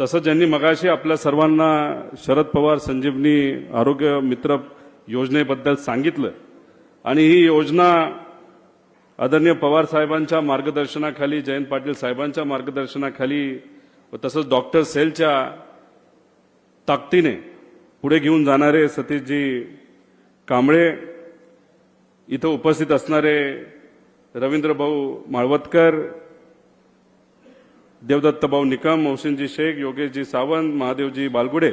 तसं ज्यांनी मगाशी आपल्या सर्वांना शरद पवार संजीवनी आरोग्य मित्र योजनेबद्दल सांगितलं आणि ही योजना आदरणीय पवार साहेबांच्या मार्गदर्शनाखाली जयंत पाटील साहेबांच्या मार्गदर्शनाखाली व तसंच डॉक्टर सेलच्या ताकदीने पुढे घेऊन जाणारे सतीशजी कांबळे इथं उपस्थित असणारे रवींद्र भाऊ माळवतकर देवदत्त भाऊ निकम मोहसिनजी शेख योगेशजी सावंत महादेवजी बालगुडे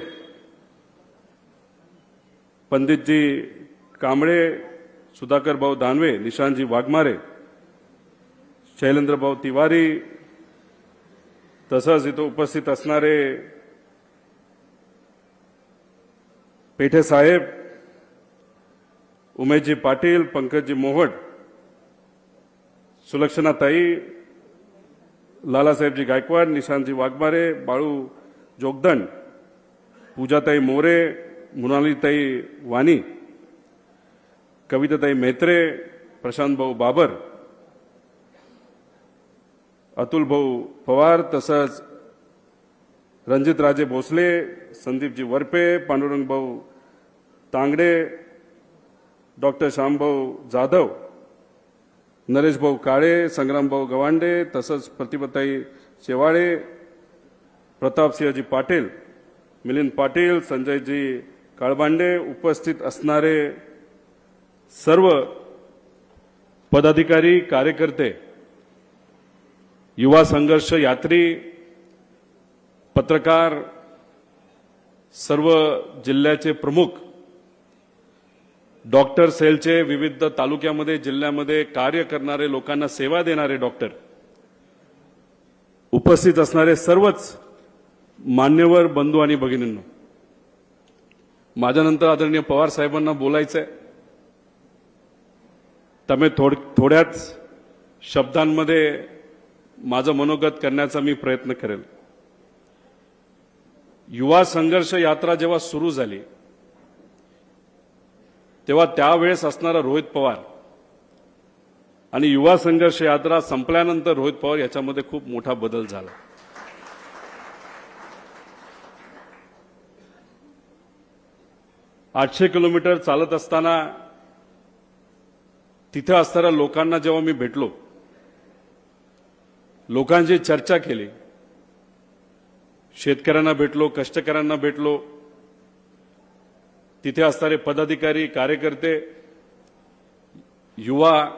पंडितजी कांबळे सुधाकर भाऊ दानवे निशांतजी वाघमारे शैलेंद्र भाऊ तिवारी तसंच इथं उपस्थित असणारे पेठे साहेब उमेशजी पाटील पंकजजी मोहट सुलक्षणाताई लालासाहेबजी गायकवाड निशांतजी वाघमारे बाळू जोगदंड पूजाताई मोरे मृणालीताई वाणी कविताताई मेत्रे प्रशांत भाऊ बाबर अतुल भाऊ पवार तसंच रणजितराजे भोसले संदीपजी वरपे पांडुरंग भाऊ तांगडे डॉक्टर श्यामभाऊ जाधव नरेशभाऊ काळे संग्रामभाऊ गवांडे तसंच प्रतिभाताई शेवाळे प्रतापसिंहजी पाटील मिलिंद पाटील संजयजी काळबांडे उपस्थित असणारे सर्व पदाधिकारी कार्यकर्ते युवा संघर्ष यात्री पत्रकार सर्व जिल्ह्याचे प्रमुख डॉक्टर सेलचे विविध तालुक्यामध्ये जिल्ह्यामध्ये कार्य करणारे लोकांना सेवा देणारे डॉक्टर उपस्थित असणारे सर्वच मान्यवर बंधू आणि भगिनींनो माझ्यानंतर आदरणीय पवार साहेबांना बोलायचंय. त्यामुळे थोड थोड्याच शब्दांमध्ये माझं मनोगत करण्याचा मी प्रयत्न करेल. युवा संघर्ष यात्रा जेव्हा सुरू झाली तेव्हा त्यावेळेस असणारा रोहित पवार आणि युवा संघर्ष यात्रा संपल्यानंतर रोहित पवार याच्यामध्ये खूप मोठा बदल झाला. आठशे किलोमीटर चालत असताना तिथे असणाऱ्या लोकांना जेव्हा मी भेटलो लोकांची चर्चा केली शेतकऱ्यांना भेटलो कष्टकऱ्यांना भेटलो तिथे असणारे पदाधिकारी कार्यकर्ते युवा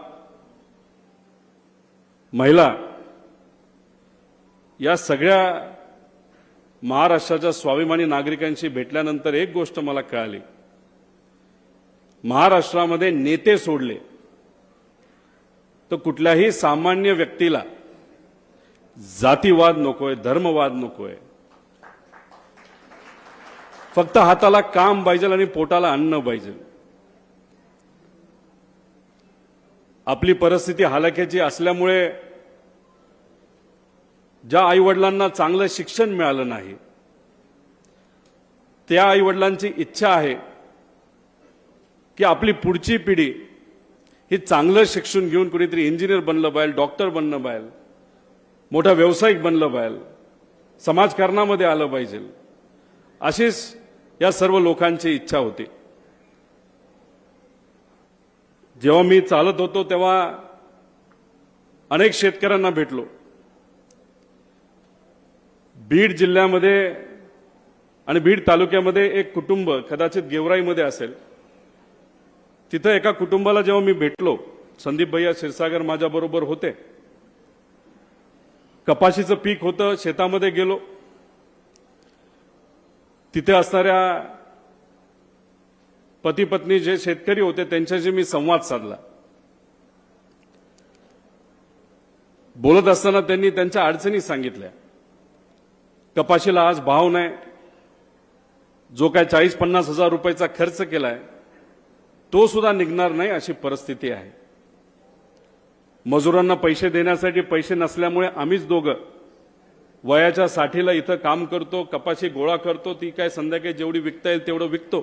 महिला या सगळ्या महाराष्ट्राच्या स्वाभिमानी नागरिकांशी भेटल्यानंतर एक गोष्ट मला कळाली. महाराष्ट्रामध्ये नेते सोडले. तर कुठल्याही सामान्य व्यक्तीला जातीवाद नकोय धर्मवाद नकोय. फक्त हाताला काम पाहिजे आणि पोटाला अन्न पाहिजे. आपली परिस्थिती हालाक्याची असल्यामुळे ज्या आईवडिलांना चांगलं शिक्षण मिळालं नाही त्या आईवडिलांची इच्छा आहे की आपली पुढची पिढी ही चांगलं शिक्षण घेऊन कुणीतरी इंजिनियर बनलं पाहिजे डॉक्टर बनलं पाहिजे मोठा व्यावसायिक बनलं पाहिजे समाजकारणामध्ये आलं पाहिजे. अशीच या सर्व लोकांची इच्छा होती. जेव्हा मी चालत होतो तेव्हा अनेक शेतकऱ्यांना भेटलो. बीड जिल्ह्यामध्ये आणि बीड तालुक्यामध्ये एक कुटुंब कदाचित गेवराईमध्ये असेल. तिथं एका कुटुंबाला जेव्हा मी भेटलो संदीप भैया क्षीरसागर माझ्याबरोबर होते. कपाशीचं पीक होतं शेतामध्ये गेलो. तिथे असणाऱ्या पती पत्नी जे शेतकरी होते त्यांच्याशी मी संवाद साधला. बोलत असताना त्यांनी त्यांच्या अडचणी सांगितल्या. कपाशीला आज भाव नाही. जो काय चाळीस पन्नास हजार रुपयाचा खर्च केलाय तो सुद्धा निघणार नाही अशी परिस्थिती आहे. मजुरांना पैसे देण्यासाठी पैसे नसल्यामुळे आम्हीच दोघं वयाच्या साठीला इथं काम करतो कपाशी गोळा करतो ती काय संध्याकाळी जेवढी विकता येईल तेवढं विकतो.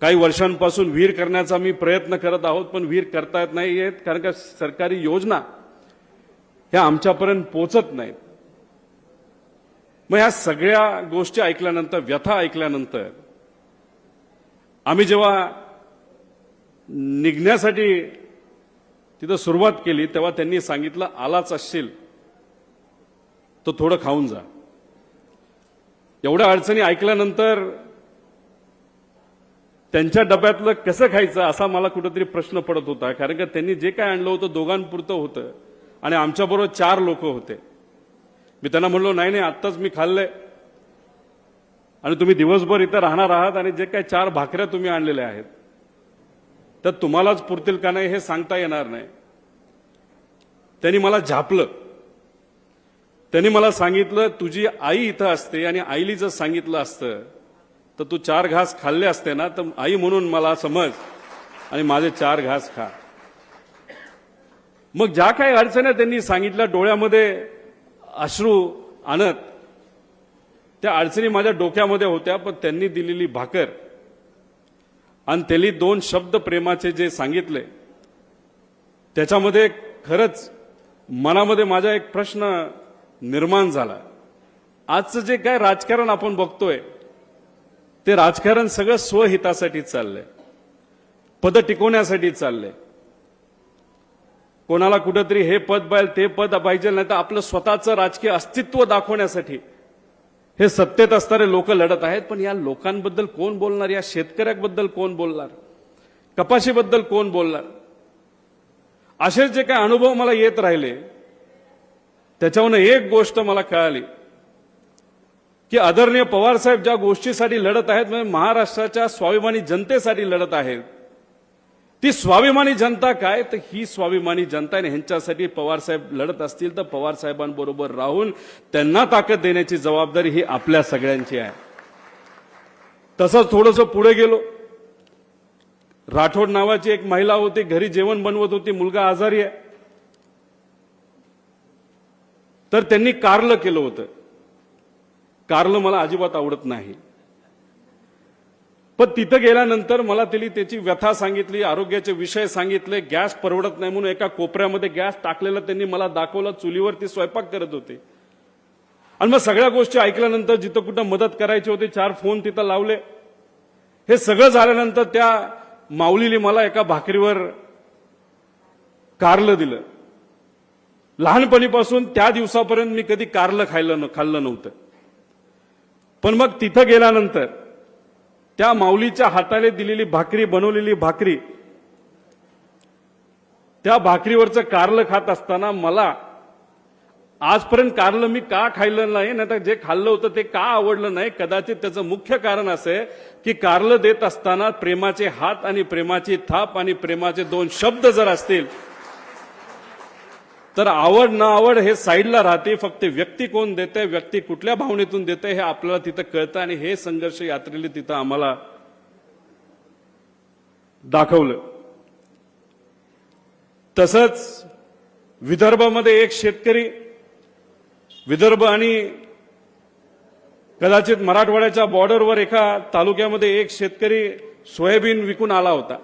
काही वर्षांपासून विहीर करण्याचा मी प्रयत्न करत आहोत पण विहीर करता येत नाही कारण का सरकारी योजना ह्या आमच्यापर्यंत पोचत नाहीत. मग ह्या सगळ्या गोष्टी ऐकल्यानंतर व्यथा ऐकल्यानंतर आम्ही जेव्हा निघण्यासाठी तिथं सुरुवात केली तेव्हा त्यांनी सांगितलं आलाच असशील. तो थोडं खाऊन जा. एवढ्या अडचणी ऐकल्यानंतर त्यांच्या डब्यातलं कसं खायचं असा मला कुठेतरी प्रश्न पडत होता. कारण का त्यांनी जे काय आणलं होतं दोघांपुरतं होतं. आणि आमच्याबरोबर चार लोक होते. मी त्यांना म्हणलो नाही नाही आत्ताच मी खाल्लंय. आणि तुम्ही दिवसभर इथं राहणार आहात आणि जे काही चार भाकऱ्या तुम्ही आणलेल्या आहेत तर तुम्हालाच पुरतील का नाही हे सांगता येणार नाही. त्यांनी मला झापलं. त्यांनी मला सांगितलं तुझी आई इथं असते आणि आईली जर सांगितलं असतं तर तू चार घास खाल्ले असते ना तर आई म्हणून मला समज आणि माझे चार घास खा. मग ज्या काही अडचणी त्यांनी सांगितल्या डोळ्यामध्ये अश्रू आणत त्या अडचणी माझ्या डोक्यामध्ये होत्या पण त्यांनी दिलेली भाकर आणि त्यांनी दोन शब्द प्रेमाचे जे सांगितले त्याच्यामध्ये खरंच मनामध्ये माझा एक प्रश्न निर्माण झाला. आजचं जे काय राजकारण आपण बघतोय ते राजकारण सगळं स्वहितासाठी चाललंय. पद टिकवण्यासाठी चाललंय. कोणाला कुठंतरी हे पद पाहिजे ते पद पाहिजे नाही तर आपलं स्वतःचं राजकीय अस्तित्व दाखवण्यासाठी हे सत्तेत असणारे लोक लढत आहेत. पण या लोकांबद्दल कोण बोलणार? या शेतकऱ्याबद्दल कोण बोलणार? कपाशीबद्दल कोण बोलणार? असेच जे काही अनुभव मला येत राहिले त्याच्यावरनं एक गोष्ट मला कळाली की आदरणीय पवारसाहेब ज्या गोष्टीसाठी लढत आहेत म्हणजे महाराष्ट्राच्या स्वाभिमानी जनतेसाठी लढत आहेत ती स्वाभिमानी जनता काय? तर ही स्वाभिमानी जनता आणि ह्यांच्यासाठी पवारसाहेब लढत असतील तर पवार साहेबांबरोबर राहून त्यांना ताकद देण्याची जबाबदारी ही आपल्या सगळ्यांची आहे. तसंच थोडंसं पुढे गेलो. राठोड नावाची एक महिला होती घरी जेवण बनवत होती मुलगा आजारी आहे. तर त्यांनी कारलं केलं होतं. कारलं मला अजिबात आवडत नाही. पण तिथं गेल्यानंतर मला त्यांनी त्याची व्यथा सांगितली आरोग्याचे विषय सांगितले गॅस परवडत नाही म्हणून एका कोपऱ्यामध्ये गॅस टाकलेला त्यांनी मला दाखवला चुलीवरती स्वयंपाक करत होते. आणि मग सगळ्या गोष्टी ऐकल्यानंतर जिथं कुठं मदत करायची होती चार फोन तिथं लावले. हे सगळं झाल्यानंतर त्या माऊलीने मला एका भाकरीवर कारलं दिलं. लहानपणीपासून त्या दिवसापर्यंत मी कधी कारलं खाल्लं खाल्लं नव्हतं. पण मग तिथं गेल्यानंतर त्या माऊलीच्या हाताने दिलेली भाकरी बनवलेली भाकरी त्या भाकरीवरचं कारलं खात असताना मला आजपर्यंत कारलं मी का खाल्लं नाही नाही तर जे खाल्लं होतं ते का आवडलं नाही कदाचित त्याचं मुख्य कारण असं आहे की कारलं देत असताना प्रेमाचे हात आणि प्रेमाची थाप आणि प्रेमाचे दोन शब्द जर असतील तर आवड ना आवड हे साईडला राहते फक्त व्यक्ती कोण देते व्यक्ती कुठल्या भावनेतून देते हे आपल्याला तिथं कळतं आणि हे संघर्ष यात्रेला तिथं आम्हाला दाखवलं. तसंच विदर्भामध्ये एक शेतकरी विदर्भ आणि कदाचित मराठवाड्याच्या बॉर्डरवर एका तालुक्यामध्ये एक शेतकरी सोयाबीन विकून आला होता.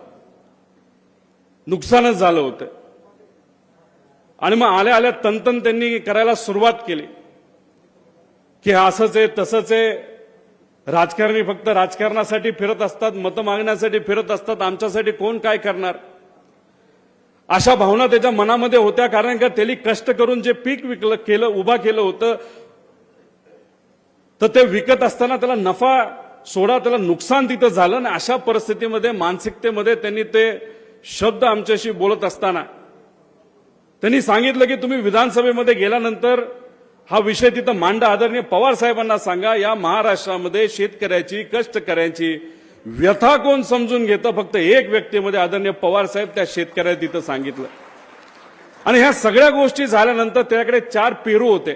नुकसानच झालं होतं. आणि मग आल्या आल्या तंतन त्यांनी करायला सुरुवात केली. की असंच आहे तसंच आहे. राजकारणी फक्त राजकारणासाठी फिरत असतात मतं मागण्यासाठी फिरत असतात आमच्यासाठी कोण काय करणार? अशा भावना त्याच्या मनामध्ये होत्या कारण का त्यांनी कष्ट करून जे पीक विकलं केलं उभा केलं होतं तर ते विकत असताना त्याला नफा सोडा त्याला नुकसान तिथं झालं आणि अशा परिस्थितीमध्ये मानसिकतेमध्ये त्यांनी ते शब्द आमच्याशी बोलत असताना त्यांनी सांगितलं की तुम्ही विधानसभेमध्ये गेल्यानंतर हा विषय तिथं मांडा. आदरणीय पवार साहेबांना सांगा या महाराष्ट्रामध्ये शेतकऱ्याची कष्टकऱ्यांची व्यथा कोण समजून घेतं? फक्त एक व्यक्तीमध्ये आदरणीय पवार साहेब त्या शेतकऱ्याला तिथं सांगितलं. आणि ह्या सगळ्या गोष्टी झाल्यानंतर त्याच्याकडे चार पेरू होते.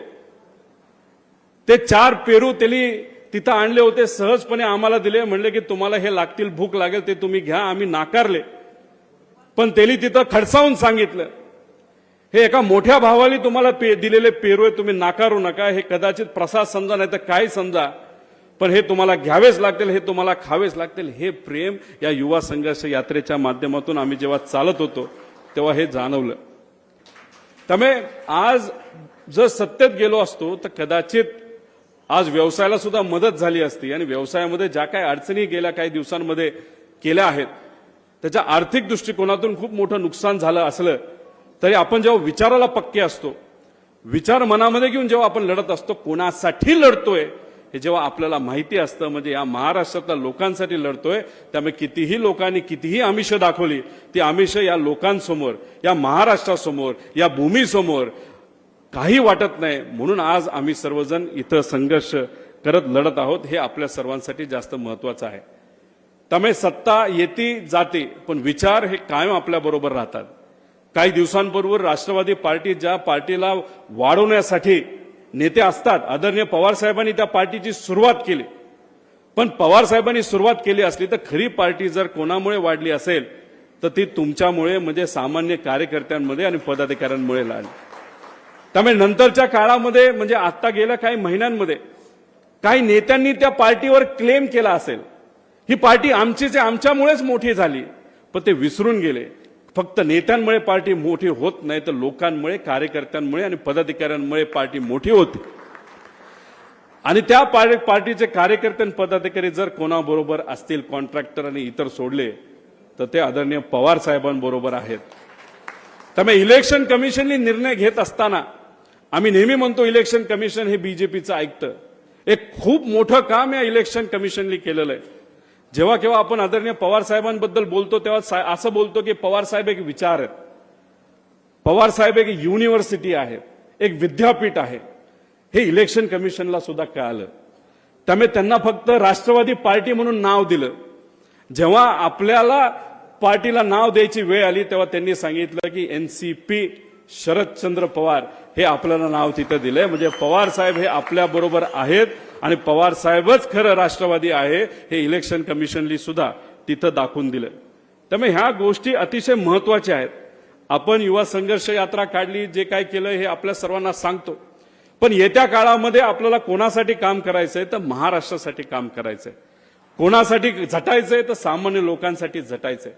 ते चार पेरू त्यांनी तिथं आणले होते सहजपणे आम्हाला दिले. म्हणले की तुम्हाला हे लागतील भूक लागेल ते तुम्ही घ्या आम्ही नाकारले. पण त्यांनी तिथं खडसावून सांगितलं. हे एका मोठ्या भावाने तुम्हाला पे, दिलेले पेरू आहे तुम्ही नाकारू नका. हे कदाचित प्रसाद समजा नाही तर काय समजा. पण हे तुम्हाला घ्यावेच लागतील हे तुम्हाला खावेच लागतील. हे प्रेम या युवा संघर्ष यात्रेच्या माध्यमातून आम्ही जेव्हा चालत होतो तेव्हा हे जाणवलं. त्यामुळे आज जर सत्तेत गेलो असतो तर कदाचित आज व्यवसायाला सुद्धा मदत झाली असती. आणि व्यवसायामध्ये ज्या काही अडचणी गेल्या काही दिवसांमध्ये केल्या आहेत त्याच्या आर्थिक दृष्टिकोनातून खूप मोठं नुकसान झालं असलं तरी आपण जेव्हा विचाराला पक्के असतो विचार मनामध्ये घेऊन जेव्हा आपण लढत असतो कोणासाठी लढतोय हे जेव्हा आपल्याला माहिती असतं म्हणजे या महाराष्ट्रातल्या लोकांसाठी लढतोय त्यामुळे कितीही लोकांनी कितीही आमिष दाखवली ती आमिष या लोकांसमोर या महाराष्ट्रासमोर या भूमीसमोर काही वाटत नाही. म्हणून आज आम्ही सर्वजण इथं संघर्ष करत लढत आहोत हे आपल्या सर्वांसाठी जास्त महत्वाचं आहे. त्यामुळे सत्ता येते जाते पण विचार हे कायम आपल्याबरोबर राहतात. काही दिवसांपूर्वी राष्ट्रवादी पार्टी ज्या पार्टीला वाढवण्यासाठी नेते असतात आदरणीय पवार साहेबांनी त्या पार्टीची सुरुवात केली. पण पवार साहेबांनी सुरुवात केली असली तर खरी पार्टी जर कोणामुळे वाढली असेल तर ती तुमच्यामुळे म्हणजे सामान्य कार्यकर्त्यांमध्ये आणि पदाधिकाऱ्यांमुळे लागली. त्यामुळे नंतरच्या काळामध्ये म्हणजे आता गेल्या काही महिन्यांमध्ये काही नेत्यांनी त्या पार्टीवर क्लेम केला असेल. ही पार्टी आमचीच आमच्यामुळेच मोठी झाली. पण ते विसरून गेले. फक्त नेत्यांमुळे पार्टी मोठी होत नाही तर लोकांमुळे कार्यकर्त्यांमुळे आणि पदाधिकाऱ्यांमुळे पार्टी मोठी होते. आणि त्या पार्टीचे कार्यकर्ते आणि पदाधिकारी जर कोणाबरोबर असतील कॉन्ट्रॅक्टर आणि इतर सोडले तर ते आदरणीय पवार साहेबांबरोबर आहेत. त्यामुळे इलेक्शन कमिशनने निर्णय घेत असताना आम्ही नेहमी म्हणतो इलेक्शन कमिशन हे बीजेपीचं ऐकतं. एक खूप मोठं काम या इलेक्शन कमिशनने केलेलं आहे. जेव्हा केव्हा आपण आदरणीय पवार साहेबांबद्दल बोलतो तेव्हा सा- असं बोलतो की पवार साहेब एक विचार आहेत. पवार साहेब एक युनिव्हर्सिटी आहे एक विद्यापीठ आहे. हे इलेक्शन कमिशनला सुद्धा कळालं. त्यामुळे त्यांना फक्त राष्ट्रवादी पार्टी म्हणून नाव दिलं. जेव्हा आपल्याला पार्टीला नाव द्यायची वेळ आली तेव्हा त्यांनी सांगितलं की एनसीपी शरदचंद्र पवार हे आपल्याला नाव तिथं दिलंय. म्हणजे पवार साहेब हे आपल्या बरोबर आहेत. आणि पवार साहेबच खरं राष्ट्रवादी आहे हे इलेक्शन कमिशननी सुद्धा तिथं दाखवून दिलं. त्यामुळे ह्या गोष्टी अतिशय महत्त्वाच्या आहेत. आपण युवा संघर्ष यात्रा काढली जे काय केलं हे आपल्या सर्वांना सांगतो. पण येत्या काळामध्ये आपल्याला कोणासाठी काम करायचंय तर महाराष्ट्रासाठी काम करायचंय. कोणासाठी झटायचंय तर सामान्य लोकांसाठी झटायचंय.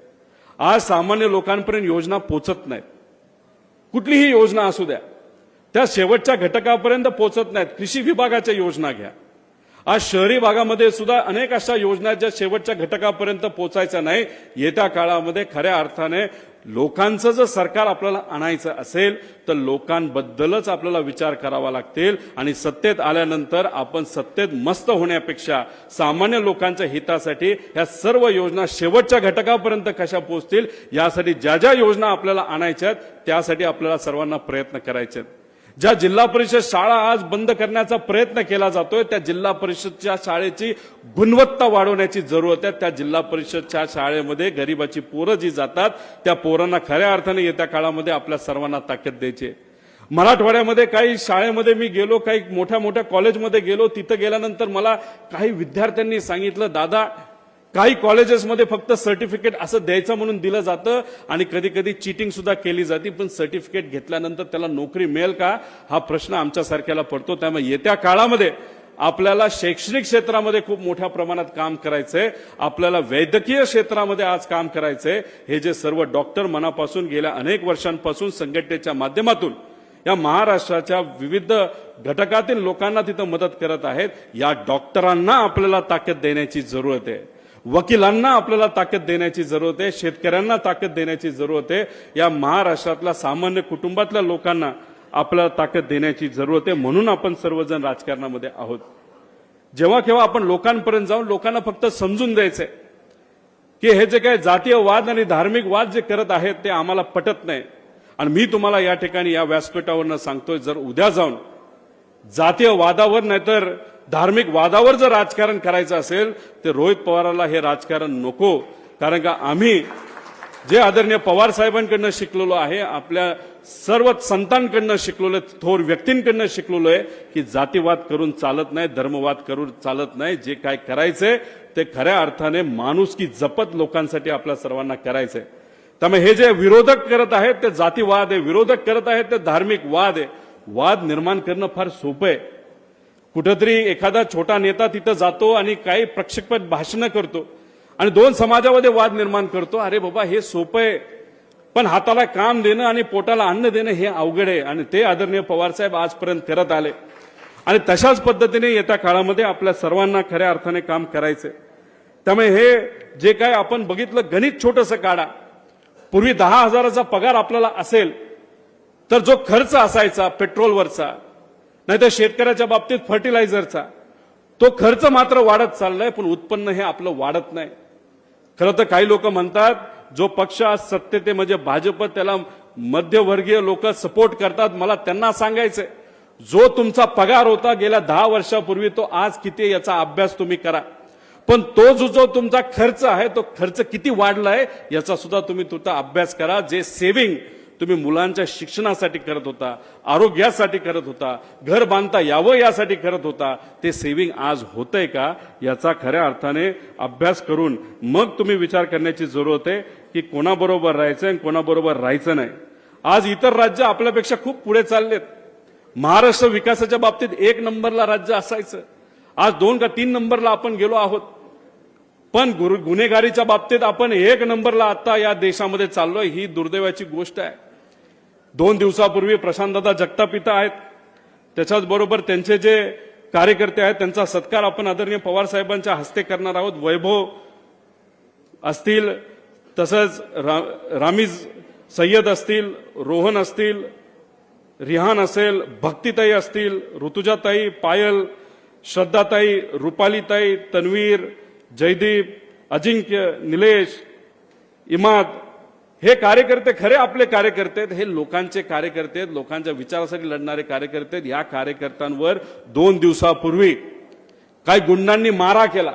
आज सामान्य लोकांपर्यंत योजना पोचत नाहीत. कुठलीही योजना असू द्या. त्या शेवटच्या घटकापर्यंत पोचत नाहीत. कृषी विभागाच्या योजना घ्या. आज शहरी भागामध्ये सुद्धा अनेक अशा योजना ज्या शेवटच्या घटकापर्यंत पोहोचायच्या नाही. येत्या काळामध्ये खऱ्या अर्थाने लोकांचं जर सरकार आपल्याला आणायचं असेल तर लोकांबद्दलच आपल्याला विचार करावा लागतील. आणि सत्तेत आल्यानंतर आपण सत्तेत मस्त होण्यापेक्षा सामान्य लोकांच्या हितासाठी ह्या सर्व योजना शेवटच्या घटकापर्यंत कशा पोहोचतील यासाठी ज्या ज्या योजना आपल्याला आणायच्या आहेत त्यासाठी आपल्याला सर्वांना प्रयत्न करायचे आहेत. ज्या जिल्हा परिषद शाळा आज बंद करण्याचा प्रयत्न केला जातोय त्या जिल्हा परिषदच्या शाळेची गुणवत्ता वाढवण्याची जरूरत आहे. त्या जिल्हा परिषदच्या शाळेमध्ये गरिबाची पोरं जी जातात त्या पोरांना खऱ्या अर्थाने येत्या काळामध्ये आपल्या सर्वांना ताकद द्यायची मराठवाड्यामध्ये काही शाळेमध्ये मी गेलो काही मोठ्या मोठ्या कॉलेजमध्ये गेलो तिथं गेल्यानंतर मला काही विद्यार्थ्यांनी सांगितलं दादा काही कॉलेजेसमध्ये फक्त सर्टिफिकेट असं द्यायचं म्हणून दिलं जातं आणि कधी कधी चिटिंग सुद्धा केली जाते पण सर्टिफिकेट घेतल्यानंतर त्याला नोकरी मिळेल का? हा प्रश्न आमच्यासारख्याला पडतो. त्यामुळे येत्या काळामध्ये आपल्याला शैक्षणिक क्षेत्रामध्ये खूप मोठ्या प्रमाणात काम करायचंय. आपल्याला वैद्यकीय क्षेत्रामध्ये आज काम करायचंय. हे जे सर्व डॉक्टर मनापासून गेल्या अनेक वर्षांपासून संघटनेच्या माध्यमातून या महाराष्ट्राच्या विविध घटकातील लोकांना तिथं मदत करत आहेत. या डॉक्टरांना आपल्याला ताकद देण्याची जरूरत आहे. वकिलांना आपल्याला ताकद देण्याची जरूरत आहे शेतकऱ्यांना ताकद देण्याची जरूरत आहे. या महाराष्ट्रातल्या सामान्य कुटुंबातल्या लोकांना आपल्याला ताकद देण्याची जरूरत आहे. म्हणून आपण सर्वजण राजकारणामध्ये आहोत. जेव्हा केव्हा आपण लोकांपर्यंत जाऊन लोकांना फक्त समजून द्यायचंय की हे जे काय जातीय वाद आणि धार्मिक वाद जे करत आहेत ते आम्हाला पटत नाही. आणि मी तुम्हाला या ठिकाणी या व्यासपीठावरनं सांगतोय जर उद्या जाऊन जातीय वादावर नाहीतर धार्मिक वादावर जर राजकारण करायचं असेल तर रोहित पवाराला हे राजकारण नको. कारण का आम्ही जे आदरणीय पवार साहेबांकडनं शिकलेलो आहे आपल्या सर्व संतांकडनं शिकलेलो आहे, थोर व्यक्तींकडनं शिकलेलो आहे की जातीवाद करून चालत नाही धर्मवाद करून चालत नाही जे काय करायचंय ते खऱ्या अर्थाने माणूस की जपत लोकांसाठी आपल्या सर्वांना करायचंय. त्यामुळे हे जे विरोधक करत आहेत ते जातीवाद आहे विरोधक करत आहेत ते धार्मिक वाद आहे. वाद निर्माण करणं फार सोपं आहे. कुठंतरी एखादा छोटा नेता तिथं जातो आणि काही प्रक्षेपक भाषणं करतो आणि दोन समाजामध्ये वाद निर्माण करतो. अरे बाबा हे सोपं आहे. पण हाताला काम देणं आणि पोटाला अन्न देणं हे अवघड आहे. आणि ते आदरणीय पवारसाहेब आजपर्यंत करत आले. आणि तशाच पद्धतीने येत्या काळामध्ये आपल्या सर्वांना खऱ्या अर्थाने काम करायचंय. त्यामुळे हे जे काय आपण बघितलं गणित छोटंसं काढा. पूर्वी दहा हजाराचा पगार आपल्याला असेल तर जो खर्च असायचा पेट्रोलवरचा नाही तर शेतकऱ्याच्या बाबतीत फर्टिलायझरचा तो खर्च मात्र वाढत चाललाय पण उत्पन्न हे आपलं वाढत नाही. खरं तर काही लोक म्हणतात जो पक्ष आज सत्तेते म्हणजे भाजप त्याला मध्यवर्गीय लोक सपोर्ट करतात मला त्यांना सांगायचंय. जो तुमचा पगार होता गेल्या दहा वर्षापूर्वी तो आज किती याचा अभ्यास तुम्ही करा. पण तो जो जो तुमचा खर्च आहे तो खर्च किती वाढलाय याचा सुद्धा तुम्ही तुमचा अभ्यास करा. जे सेव्हिंग तुम्ही मुलांच्या शिक्षणासाठी करत होता आरोग्यासाठी करत होता घर बांधता यावं यासाठी करत होता ते सेव्हिंग आज होतंय का? याचा खऱ्या अर्थाने अभ्यास करून मग तुम्ही विचार करण्याची जरूरत आहे की कोणाबरोबर राहायचं आणि कोणाबरोबर राहायचं नाही. आज इतर राज्य आपल्यापेक्षा खूप पुढे चाललेत. महाराष्ट्र विकासाच्या बाबतीत एक नंबरला राज्य असायचं. आज दोन का तीन नंबरला आपण गेलो आहोत. पण गुन्हेगारीच्या बाबतीत आपण एक नंबरला आता या देशामध्ये चाललोय ही दुर्दैवाची गोष्ट आहे. दोन दिवसापूर्वी प्रशांतदादा जगताप इथं आहेत. त्याच्याचबरोबर त्यांचे जे कार्यकर्ते आहेत त्यांचा सत्कार आपण आदरणीय पवार साहेबांच्या हस्ते करणार आहोत. वैभव असतील तसंच रा- रामीज सय्यद असतील रोहन असतील रिहान असेल भक्तिताई असतील ऋतुजाताई पायल श्रद्धाताई रुपालीताई तन्वीर जयदीप अजिंक्य निलेश इमाद हे कार्यकर्ते खरे आपले कार्यकर्ते आहेत हे लोकांचे कार्यकर्ते आहेत लोकांच्या विचारासाठी लढणारे कार्यकर्ते आहेत. या कार्यकर्त्यांवर दोन दिवसापूर्वी काही गुंडांनी मारा केला.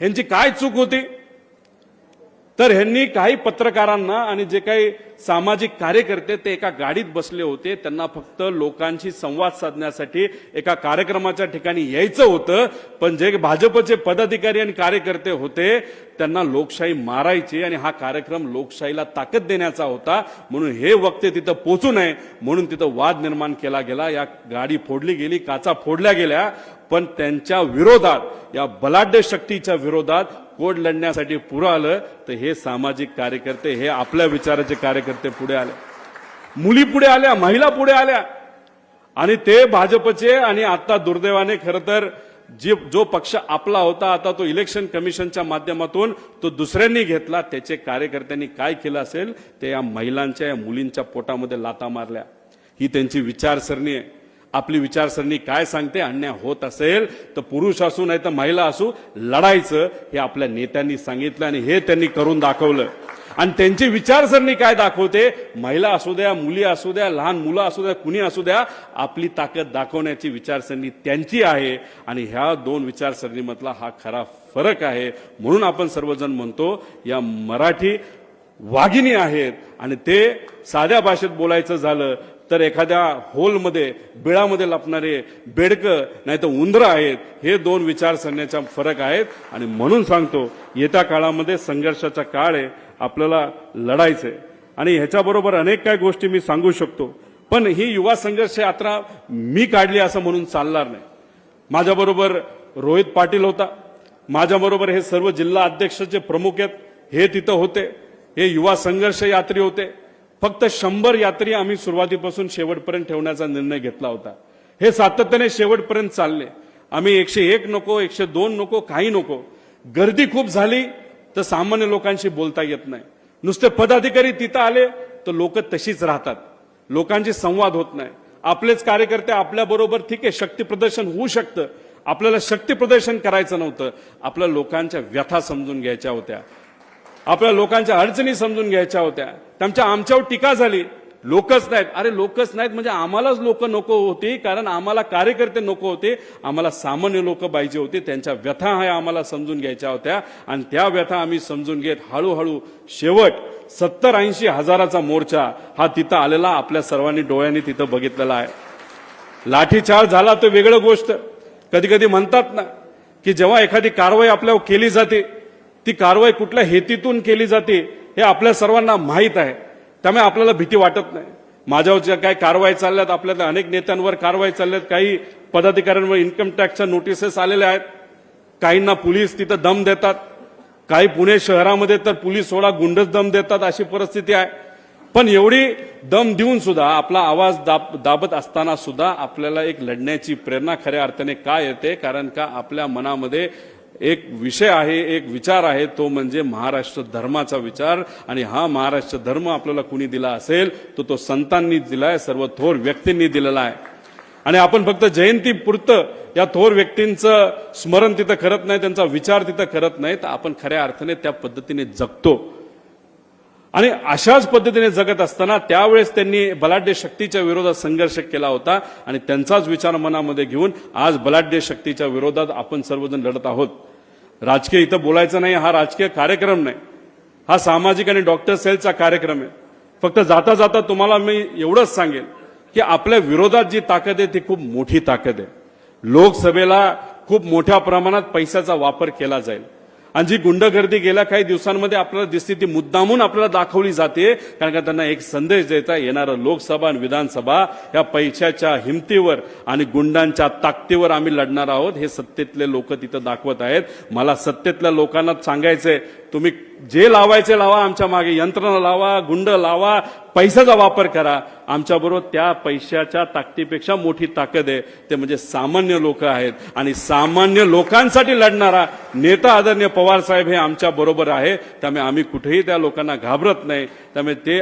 ह्यांची काय चूक होती? तर ह्यांनी काही पत्रकारांना आणि जे काही सामाजिक कार्यकर्ते ते एका गाडीत बसले होते. त्यांना फक्त लोकांशी संवाद साधण्यासाठी एका कार्यक्रमाच्या ठिकाणी यायचं होतं. पण जे भाजपचे पदाधिकारी आणि कार्यकर्ते होते त्यांना लोकशाही मारायची आणि हा कार्यक्रम लोकशाहीला ताकद देण्याचा होता. म्हणून हे वक्ते तिथं पोचू नये म्हणून तिथं वाद निर्माण केला गेला. या गाडी फोडली गेली काचा फोडल्या गेल्या. पण त्यांच्या विरोधात या बलाढ्य शक्तीच्या विरोधात कोड लढण्यासाठी पुरं आलं. तर हे सामाजिक कार्यकर्ते हे आपल्या विचाराचे कार्यकर्ते पुढे आले. मुली पुढे आल्या महिला पुढे आल्या. आणि ते भाजपचे आणि आता दुर्दैवाने खरं तर जे जो पक्ष आपला होता आता तो इलेक्शन कमिशनच्या माध्यमातून तो दुसऱ्यांनी घेतला. त्याचे कार्यकर्त्यांनी काय केलं असेल ते या महिलांच्या या मुलींच्या पोटामध्ये लाता मारल्या. ही त्यांची विचारसरणी आहे. आपली विचारसरणी काय सांगते अन्याय होत असेल तर पुरुष असू नाही तर महिला असू लढायचं हे आपल्या नेत्यांनी सांगितलं आणि हे त्यांनी करून दाखवलं. आणि त्यांची विचारसरणी काय दाखवते? महिला असू द्या मुली असू द्या लहान मुलं असू द्या कुणी असू द्या आपली ताकद दाखवण्याची विचारसरणी त्यांची आहे आणि ह्या दोन विचारसरणीमधला हा खरा फरक आहे. म्हणून आपण सर्वजण म्हणतो या मराठी वाघिणी आहेत आणि ते साध्या भाषेत बोलायचं झालं तर एखाद्या होलमध्ये बिळामध्ये लपणारे बेडकं नाही तर उंदरं आहेत हे दोन विचारसरण्याचा फरक आहेत. आणि म्हणून सांगतो येत्या काळामध्ये संघर्षाचा काळ आहे. आपल्याला लढायचंय. आणि ह्याच्याबरोबर अनेक काय गोष्टी मी सांगू शकतो. पण ही युवा संघर्ष यात्रा मी काढली असं म्हणून चालणार नाही. माझ्याबरोबर रोहित पाटील होता. माझ्याबरोबर हे सर्व जिल्हा अध्यक्षाचे प्रमुख आहेत. हे तिथं होते. हे युवा संघर्ष यात्री होते. फक्त शंभर यात्री आम्ही सुरुवातीपासून शेवटपर्यंत ठेवण्याचा निर्णय घेतला होता. हे सातत्याने शेवटपर्यंत चालले. आम्ही एकशे एक नको एकशे दोन नको काही नको. गर्दी खूप झाली. तर सामान्य लोकांशी बोलता येत नाही. नुसते पदाधिकारी तिथं आले तर लोक तशीच राहतात. लोकांशी संवाद होत नाही. आपलेच कार्यकर्ते आपल्याबरोबर ठीक आहे शक्ती प्रदर्शन होऊ शकतं. आपल्याला शक्ती प्रदर्शन करायचं नव्हतं. आपल्या लोकांच्या व्यथा समजून घ्यायच्या होत्या. आपल्या लोकांच्या अडचणी समजून घ्यायच्या होत्या. त्यांच्या आमच्यावर टीका झाली लोकच नाहीत. अरे लोकच नाहीत म्हणजे आम्हालाच लोक नको होती कारण आम्हाला कार्यकर्ते नको होते. आम्हाला सामान्य लोक पाहिजे होते. त्यांच्या व्यथा ह्या आम्हाला समजून घ्यायच्या होत्या. आणि त्या व्यथा आम्ही समजून घेत हळूहळू शेवट सत्तर ऐंशी हजाराचा मोर्चा हा तिथं आलेला आपल्या सर्वांनी डोळ्यांनी तिथं बघितलेला आहे. लाठीचार्ज झाला तर वेगळं गोष्ट. कधी कधी म्हणतात ना की जेव्हा एखादी कारवाई आपल्यावर केली जाते ती कारवाई कुठल्या हेतीतून केली जाते हे आपल्या सर्वांना माहीत आहे. त्यामुळे आपल्याला भीती वाटत नाही. माझ्यावर ज्या काही कारवाई चालल्यात आपल्याला अनेक नेत्यांवर कारवाई चालल्यात काही पदाधिकाऱ्यांवर इन्कम टॅक्सच्या नोटिसेस आलेल्या आहेत. काहींना पोलीस तिथं दम देतात. काही पुणे शहरामध्ये तर पोलीस सोडा गुंडच दम देतात अशी परिस्थिती आहे. पण एवढी दम देऊन सुद्धा आपला आवाज दाब दाबत असताना सुद्धा आपल्याला एक लढण्याची प्रेरणा खऱ्या अर्थाने का येते? कारण का आपल्या मनामध्ये एक विषय आहे एक विचार आहे तो म्हणजे महाराष्ट्र धर्माचा विचार. आणि हा महाराष्ट्र धर्म आपल्याला कुणी दिला असेल तो तो संतांनी दिलाय सर्व थोर व्यक्तींनी दिलेला आहे. आणि आपण फक्त जयंती पुरतं या थोर व्यक्तींचं स्मरण तिथं करत नाही त्यांचा विचार तिथं करत नाही तर आपण खऱ्या अर्थाने त्या पद्धतीने जगतो. आणि अशाच पद्धतीने जगत असताना त्यावेळेस त्यांनी बलाढ्य शक्तीच्या विरोधात संघर्ष केला होता. आणि त्यांचाच विचार मनामध्ये घेऊन आज बलाढ्य शक्तीच्या विरोधात आपण सर्वजण लढत आहोत. राजकीय इथं बोलायचं नाही हा राजकीय कार्यक्रम नाही. हा सामाजिक आणि डॉक्टर सेलचा कार्यक्रम आहे. फक्त जाता जाता तुम्हाला मी एवढंच सांगेन की आपल्या विरोधात जी ताकद आहे ती खूप मोठी ताकद आहे. लोकसभेला खूप मोठ्या प्रमाणात पैशाचा वापर केला जाईल. आणि जी गुंडगर्दी गेल्या काही दिवसांमध्ये आपल्याला दिसते ती मुद्दामून आपल्याला दाखवली जाते. कारण का त्यांना एक संदेश द्यायचा येणारं लोकसभा आणि विधानसभा या पैशाच्या हिमतीवर आणि गुंडांच्या ताकदीवर आम्ही लढणार आहोत हे सत्तेतले लोक तिथं दाखवत आहेत. मला सत्तेतल्या लोकांना सांगायचंय तुम्ही जे लावायचे लावा आमच्या मागे यंत्रणा लावा गुंड लावा पैशाचा वापर करा? आमच्याबरोबर त्या पैशाच्या ताकदीपेक्षा मोठी ताकद आहे. ते म्हणजे सामान्य लोक आहेत. आणि सामान्य लोकांसाठी लढणारा नेता आदरणीय पवार साहेब हे आमच्या बरोबर आहे. त्यामुळे आम्ही कुठेही त्या लोकांना घाबरत नाही. त्यामुळे ते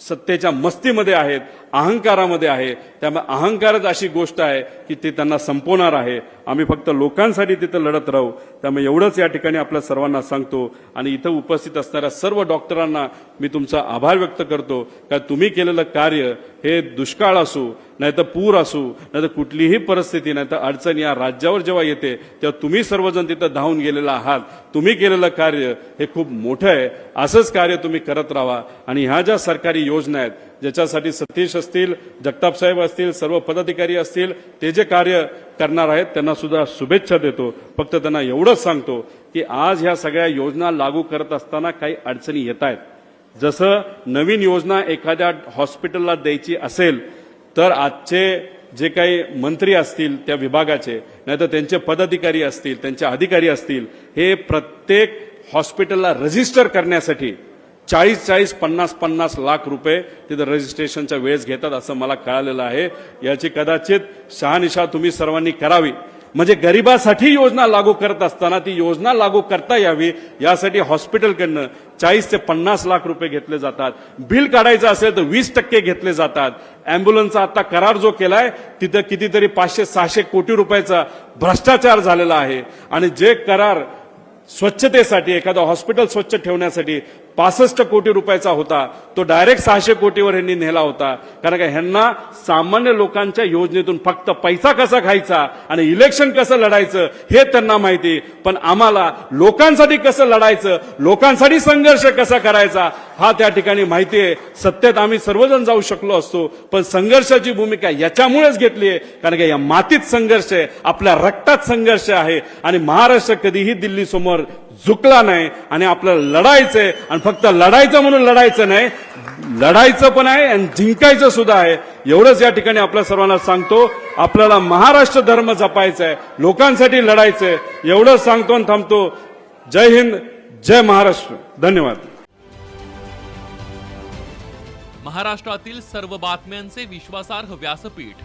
सत्तेच्या मस्तीमध्ये आहेत. अहंकारामध्ये आहे. त्यामुळे अहंकारच अशी गोष्ट आहे की ती त्यांना संपवणार आहे. आम्ही फक्त लोकांसाठी तिथं लढत राहू. त्यामुळे एवढंच या ठिकाणी आपल्या सर्वांना सांगतो. आणि इथं उपस्थित असणाऱ्या सर्व डॉक्टरांना मी तुमचा आभार व्यक्त करतो. का तुम्ही केलेलं कार्य हे दुष्काळ असू नाही तर पूर असू नाही तर कुठलीही परिस्थिती नाही तर अडचण या राज्यावर जेव्हा येते तेव्हा तुम्ही सर्वजण तिथं धावून गेलेला आहात. तुम्ही केलेलं कार्य हे खूप मोठं आहे. असंच कार्य तुम्ही करत राहा. आणि ह्या ज्या सरकारी योजना आहेत ज्याच्यासाठी सतीश असतील जगताप साहेब असतील सर्व पदाधिकारी असतील ते जे कार्य करणार आहेत त्यांना सुद्धा शुभेच्छा देतो. फक्त त्यांना एवढंच सांगतो की आज ह्या सगळ्या योजना लागू करत असताना काही अडचणी येत आहेत जसं नवीन योजना एखाद्या हॉस्पिटलला द्यायची असेल तर आजचे जे काही मंत्री असतील त्या विभागाचे नाहीतर त्यांचे पदाधिकारी असतील त्यांचे अधिकारी असतील हे प्रत्येक हॉस्पिटलला रजिस्टर करण्यासाठी चाळीस चाळीस पन्नास पन्नास लाख रुपये तिथं रजिस्ट्रेशनच्या वेळेस घेतात असं मला कळालेलं आहे. याची कदाचित शहानिशा तुम्ही सर्वांनी करावी. म्हणजे गरिबासाठी योजना लागू करत असताना ती योजना लागू करता यावी यासाठी हॉस्पिटलकडनं चाळीस ते पन्नास लाख रुपये घेतले जातात. बिल काढायचं असेल तर वीस टक्के घेतले जातात. अँब्युलन्सचा आता करार जो केलाय तिथं कितीतरी पाचशे सहाशे कोटी रुपयाचा भ्रष्टाचार झालेला आहे. आणि जे करार स्वच्छतेसाठी एखादं हॉस्पिटल स्वच्छ ठेवण्यासाठी पासष्ट कोटी रुपयाचा होता. तो डायरेक्ट सहाशे कोटीवर ह्यांनी नेला होता. कारण का ह्यांना सामान्य लोकांच्या योजनेतून फक्त पैसा कसा खायचा आणि इलेक्शन कसं लढायचं हे त्यांना माहिती. पण आम्हाला लोकांसाठी कसं लढायचं लोकांसाठी संघर्ष कसा करायचा हा त्या ठिकाणी माहिती आहे. सत्तेत आम्ही सर्वजण जाऊ शकलो असतो पण संघर्षाची भूमिका याच्यामुळेच घेतली आहे. कारण का या मातीत संघर्ष आहे आपल्या रक्तात संघर्ष आहे. आणि महाराष्ट्र कधीही दिल्लीसमोर झुकला नाही आणि आपल्याला लढायचंय आणि फक्त लढायचं म्हणून लढायचं नाही लढायचं पण आहे आणि जिंकायचं सुद्धा आहे. एवढंच या ठिकाणी आपल्या सर्वांना सांगतो आपल्याला महाराष्ट्र धर्म जपायचा आहे लोकांसाठी लढायचंय एवढंच सांगतो आणि थांबतो. जय हिंद जय महाराष्ट्र. धन्यवाद. महाराष्ट्रातील सर्व बातम्यांचे विश्वासार्ह व्यासपीठ.